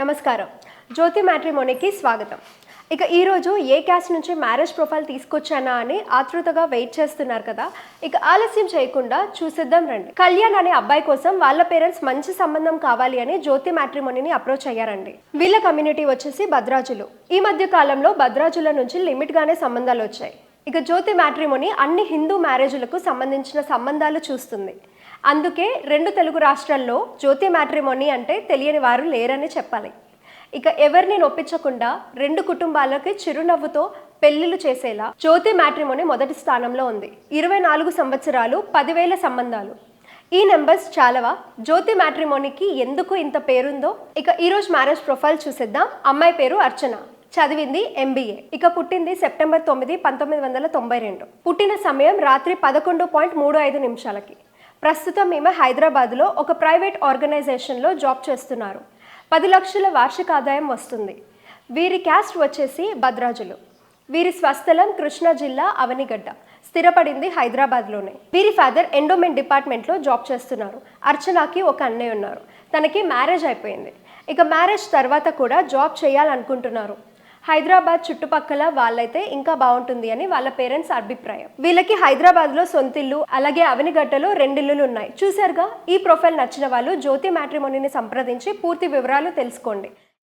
నమస్కారం. జ్యోతి మ్యాట్రిమోనీకి స్వాగతం. ఇక ఈరోజు ఏ క్యాస్ట్ నుంచి మ్యారేజ్ ప్రొఫైల్ తీసుకొచ్చానా అని ఆతృతగా వెయిట్ చేస్తున్నారు కదా. ఇక ఆలస్యం చేయకుండా చూసేద్దాం రండి. కళ్యాణ్ అనే అబ్బాయి కోసం వాళ్ళ పేరెంట్స్ మంచి సంబంధం కావాలి అని జ్యోతి మ్యాట్రిమోనీని అప్రోచ్ అయ్యారండి. వీళ్ళ కమ్యూనిటీ వచ్చేసి భద్రాజులు. ఈ మధ్య కాలంలో భద్రాజుల నుంచి లిమిట్గానే సంబంధాలు వచ్చాయి. ఇక జ్యోతి మ్యాట్రిమోని అన్ని హిందూ మ్యారేజ్లకు సంబంధించిన సంబంధాలు చూస్తుంది. అందుకే రెండు తెలుగు రాష్ట్రాల్లో జ్యోతి మ్యాట్రిమోనీ అంటే తెలియని వారు లేరని చెప్పాలి. ఇక ఎవరిని నొప్పించకుండా రెండు కుటుంబాలకి చిరునవ్వుతో పెళ్ళిళ్ళు చేసేలా జ్యోతి మ్యాట్రిమోని మొదటి స్థానంలో ఉంది. ఇరవై నాలుగు సంవత్సరాలు పదివేల సంబంధాలు. ఈ నెంబర్స్ చాలవా? జ్యోతి మ్యాట్రిమోనీకి ఎందుకు ఇంత పేరుందో? ఇక ఈరోజు మ్యారేజ్ ప్రొఫైల్ చూసేద్దాం. అమ్మాయి పేరు అర్చన. చదివింది ఎంబీఏ ఇక పుట్టింది సెప్టెంబర్ తొమ్మిది పంతొమ్మిది వందల తొంభై రెండు. పుట్టిన సమయం రాత్రి పదకొండు పాయింట్ మూడు ఐదు నిమిషాలకి. ప్రస్తుతం ఈమె హైదరాబాద్లో ఒక ప్రైవేట్ ఆర్గనైజేషన్లో జాబ్ చేస్తున్నారు. పది లక్షల వార్షిక ఆదాయం వస్తుంది. వీరి క్యాస్ట్ వచ్చేసి భద్రాజులు. వీరి స్వస్థలం కృష్ణా జిల్లా అవనిగడ్డ. స్థిరపడింది హైదరాబాద్లోనే. వీరి ఫాదర్ ఎండోమెంట్ డిపార్ట్మెంట్లో జాబ్ చేస్తున్నారు. అర్చనకి ఒక అన్నయ్య ఉన్నారు. తనకి మ్యారేజ్ అయిపోయింది. ఇక మ్యారేజ్ తర్వాత కూడా జాబ్ చేయాలనుకుంటున్నారు. హైదరాబాద్ చుట్టుపక్కల వాళ్ళైతే ఇంకా బాగుంటుంది అని వాళ్ళ పేరెంట్స్ అభిప్రాయం. వీళ్ళకి హైదరాబాద్లో సొంతిల్లు అలాగే అవనిగడ్డలో రెండిల్లులు ఉన్నాయి చూసారుగా ఈ ప్రొఫైల్ నచ్చిన వాళ్ళు జ్యోతి మ్యాట్రిమోనీని సంప్రదించి పూర్తి వివరాలు తెలుసుకోండి.